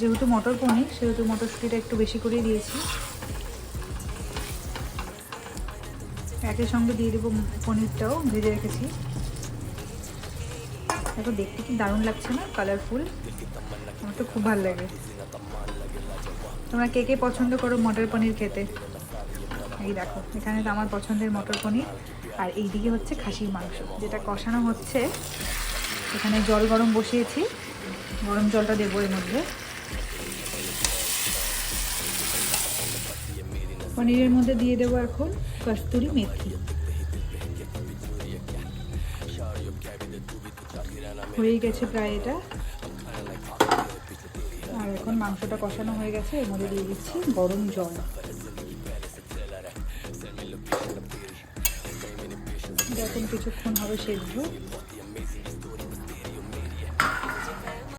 যেহেতু মটর পনির, সেহেতু মটরশুঁটিটা একটু বেশি করেই দিয়েছি। একের সঙ্গে দিয়ে দেবো পনিরটাও, ভেজে রেখেছি। দেখো, দেখতে কি দারুণ লাগছে না? কালারফুল আমার তো খুব ভালো লাগে। তোমরা কে কে পছন্দ করো মটর পনির খেতে? এই দেখো, এখানে তো আমার পছন্দের মটর পনির। আর এইদিকে হচ্ছে খাসির মাংস, যেটা কষানো হচ্ছে। এখানে জল গরম বসিয়েছি। গরম জলটা দেবো এর মধ্যে। পনিরের মধ্যে দিয়ে দেবো এখন কস্তুরি মেথি। হয়ে গেছে প্রায় এটা। আর এখন মাংসটা কষানো হয়ে গেছে, এর মধ্যে দিয়ে দিচ্ছি গরম জল। এখন কিছুক্ষণ হবে সেদ্ধ।